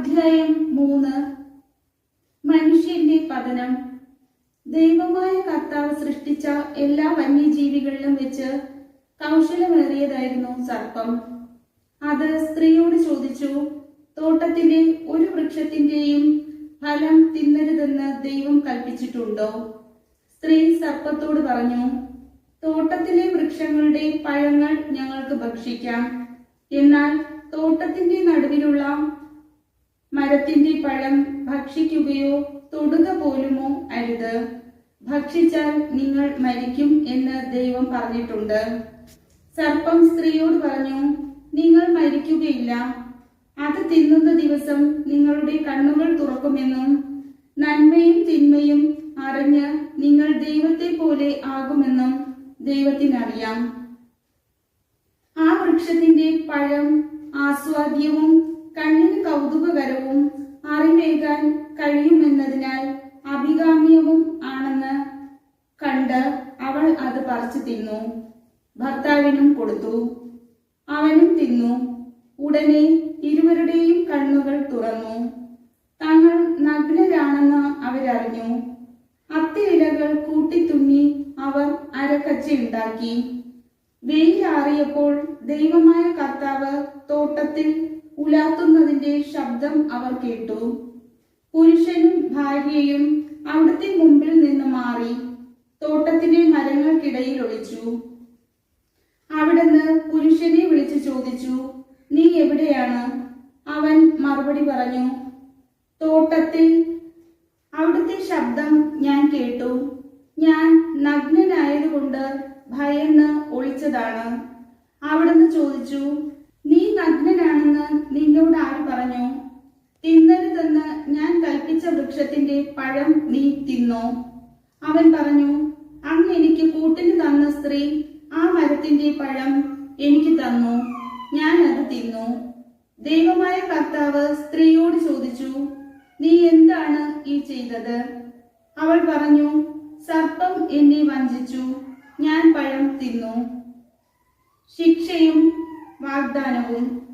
അധ്യായം മൂന്ന്. മനുഷ്യന്റെ പതനം. ദൈവമായ കർത്താവ് സൃഷ്ടിച്ച എല്ലാ വന്യജീവികളിലും വെച്ച് കൗശലമേറിയതായിരുന്നു സർപ്പം. അത് സ്ത്രീയോട് ചോദിച്ചു തോട്ടത്തിലെ ഒരു വൃക്ഷത്തിന്റെയും ഫലം തിന്നരുതെന്ന് ദൈവം കൽപ്പിച്ചിട്ടുണ്ടോ? സ്ത്രീ സർപ്പത്തോട് പറഞ്ഞു തോട്ടത്തിലെ വൃക്ഷങ്ങളുടെ പഴങ്ങൾ ഞങ്ങൾക്ക് ഭക്ഷിക്കാം. എന്നാൽ തോട്ടത്തിന്റെ നടുവിലുള്ള മരത്തിന്റെ പഴം ഭക്ഷിക്കുകയോ തൊടുക പോലുമോ അരുത്. ഭക്ഷിച്ചാൽ നിങ്ങൾ മരിക്കും എന്ന് ദൈവം പറഞ്ഞിട്ടുണ്ട്. സർപ്പം സ്ത്രീയോട് പറഞ്ഞു നിങ്ങൾ മരിക്കുകയില്ല. അത് തിന്നുന്ന ദിവസം നിങ്ങളുടെ കണ്ണുകൾ തുറക്കുമെന്നും നന്മയും തിന്മയും അറിഞ്ഞ് നിങ്ങൾ ദൈവത്തെ പോലെ ആകുമെന്നും ദൈവത്തിനറിയാം. ആ വൃക്ഷത്തിന്റെ പഴം ആസ്വാദ്യവും കണ്ണിന് കൗതുകകരവും അറിവേകാൻ കഴിയുമെന്നതിനാൽ അഭികാമ്യവും ആണെന്ന് കണ്ട് അവൾ അത് പറിച്ചു തിന്നു. ഭർത്താവിനും കൊടുത്തു. അവനും തിന്നു. ഉടനെ ഇരുവരുടെയും കണ്ണുകൾ തുറന്നു. തങ്ങൾ നഗ്നരാണെന്ന് അവരറിഞ്ഞു. അത്തിയിലകൾ കൂട്ടിത്തുന്നി അവർ അരക്കച്ചയുണ്ടാക്കി വെയിലാറിയപ്പോൾ ദൈവമായ കർത്താവ് തോട്ടത്തിൽ ഉലാത്തുന്നതിന്റെ ശബ്ദം അവർ കേട്ടു. പുരുഷനും ഭാര്യയും അവിടുത്തെ മുമ്പിൽ നിന്ന് മാറി തോട്ടത്തിലെ മരങ്ങൾക്കിടയിൽ ഒളിച്ചു. അവിടുന്ന് പുരുഷനെ വിളിച്ചു ചോദിച്ചു നീ എവിടെയാണ്? അവൻ മറുപടി പറഞ്ഞു തോട്ടത്തിൽ. അവിടുത്തെ ശബ്ദം ഞാൻ കേട്ടു. ഞാൻ നഗ്നനായതുകൊണ്ട് ഭയന്ന് ഒളിച്ചതാണ്. അവിടുന്ന് ചോദിച്ചു നീ നഗ്നനാണെന്ന് നിന്നോട് ആര് പറഞ്ഞു? തിന്നരുതെന്ന് ഞാൻ കൽപ്പിച്ച വൃക്ഷത്തിന്റെ പഴം നീ തിന്നോ? അവൻ പറഞ്ഞു അന്ന് എനിക്ക് കൂട്ടിന് തന്ന സ്ത്രീ ആ മരത്തിന്റെ പഴം എനിക്ക് തന്നു. ഞാൻ അത് തിന്നു. ദൈവമായ കർത്താവ് സ്ത്രീയോട് ചോദിച്ചു നീ എന്താണ് ഈ ചെയ്തത്? അവൾ പറഞ്ഞു സർപ്പം എന്നെ വഞ്ചിച്ചു. ഞാൻ പഴം തിന്നു. ശിക്ഷയും വാഗ്ദാനവും.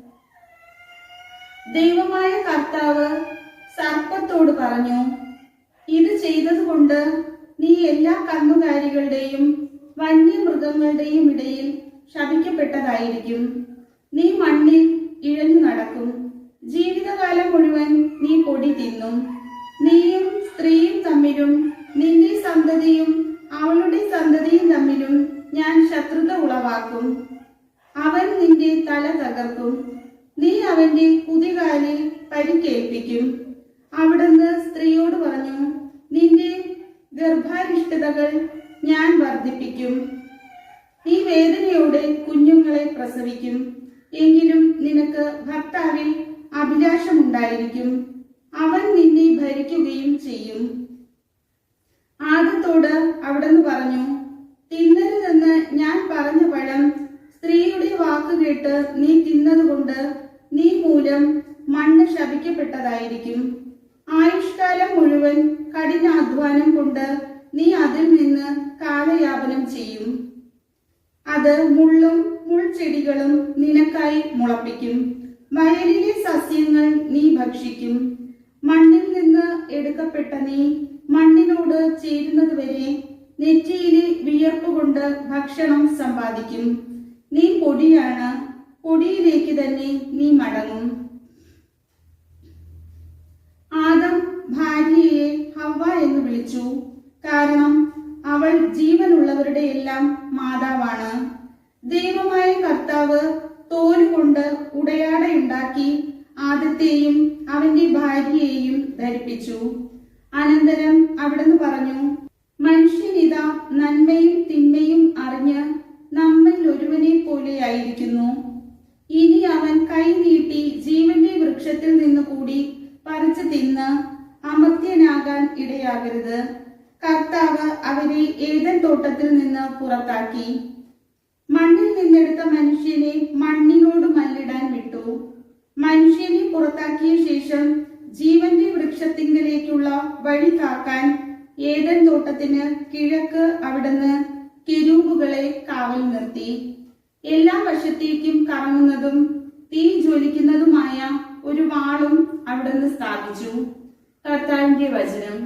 ദൈവമായ കർത്താവ് സർപ്പത്തോട് പറഞ്ഞു ഇത് ചെയ്തതുകൊണ്ട് നീ എല്ലാ കന്നുകാലികളുടെയും വന്യമൃഗങ്ങളുടെയും ഇടയിൽ ശപിക്കപ്പെട്ടതായിരിക്കും. നീ മണ്ണിൽ ഇഴഞ്ഞു നടക്കും. ജീവിതകാലം മുഴുവൻ നീ പൊടി തിന്നും. നീയും സ്ത്രീയും തമ്മിലും നിന്റെ സന്തതിയും അവളുടെ സന്തതിയും തമ്മിലും ഞാൻ ശത്രുത ഉളവാക്കും. അവൻ നിന്റെ തല തകർക്കും. നീ അവന്റെ കുതികാലിൽ പരിക്കേൽപ്പിക്കും. അവിടുന്ന് സ്ത്രീയോട് പറഞ്ഞു നിന്റെ ഗർഭാരിഷ്ടതകൾ ഞാൻ വർദ്ധിപ്പിക്കും. ഈ വേദനയോടെ കുഞ്ഞുങ്ങളെ പ്രസവിക്കും. എങ്കിലും നിനക്ക് ഭർത്താവിൽ അഭിലാഷമുണ്ടായിരിക്കും. അവൻ നിന്നെ ഭരിക്കുകയും ചെയ്യും. ആദത്തോട് അവിടുന്ന് പറഞ്ഞു തിന്നരുതെന്ന് ഞാൻ പറഞ്ഞ പഴം സ്ത്രീയുടെ വാക്ക് കേട്ട് നീ തിന്നതുകൊണ്ട് ശപിക്കപ്പെട്ടതായിരിക്കും ആയുഷ്കാലം മുഴുവൻ കഠിനാധ്വാനം കൊണ്ട് നീ അതിൽ നിന്ന് കാലയാപനം ചെയ്യും. അത് മുള്ളും മുൾച്ചെടികളും നിനക്കായി മുളപ്പിക്കും. വയലിലെ സസ്യങ്ങൾ നീ ഭക്ഷിക്കും. മണ്ണിൽ നിന്ന് എടുക്കപ്പെട്ട നീ മണ്ണിനോട് ചേരുന്നതുവരെ നെറ്റിയിലെ വിയർപ്പ് കൊണ്ട് ഭക്ഷണം സമ്പാദിക്കും. നീ പൊടിയാണ് പൊടിയിലേക്ക് തന്നെ നീ മടങ്ങും. ആദം ഭാര്യയെ ഹവ്വ എന്ന് വിളിച്ചു. കാരണം അവൾ ജീവനുള്ളവരുടെ എല്ലാം മാതാവാണ്. ദൈവമായ കർത്താവ് തോൽ കൊണ്ട് ഉടയാടയുണ്ടാക്കി ആദത്തെയും അവന്റെ ഭാര്യയെയും ധരിപ്പിച്ചു. അനന്തരം അവിടുന്ന് പറഞ്ഞു മനുഷ്യനിത നന്മയും തിന്മയും അറിഞ്ഞ് നമ്മിൽ ഒരുവനെ പോലെയായിരിക്കുന്നു ഇനി അവൻ കൈ നീട്ടി ജീവന്റെ വൃക്ഷത്തിൽ നിന്ന് കൂടി പറിച്ചു തിന്ന് അമർത്യനാകാൻ ഇടയാകരുത്. കർത്താവ് അവരെ ഏതൻ തോട്ടത്തിൽ നിന്ന് പുറത്താക്കി. മണ്ണിൽ നിന്നെടുത്ത മനുഷ്യനെ മണ്ണിനോട് മല്ലിടാൻ വിട്ടു. മനുഷ്യനെ പുറത്താക്കിയ ശേഷം ജീവന്റെ വൃക്ഷത്തിങ്കലേക്കുള്ള വഴി കാക്കാൻ ഏതൻ തോട്ടത്തിന് കിഴക്ക് അവിടുന്ന് കിരൂപുകളെ കാവൽ നിർത്തി. എല്ലാ വശത്തേക്കും കറങ്ങുന്നതും തീ ജ്വലിക്കുന്നതുമായ ഒരു വാളും അവിടുന്ന് സ്ഥാപിച്ചു. കർത്താവിന്റെ വചനം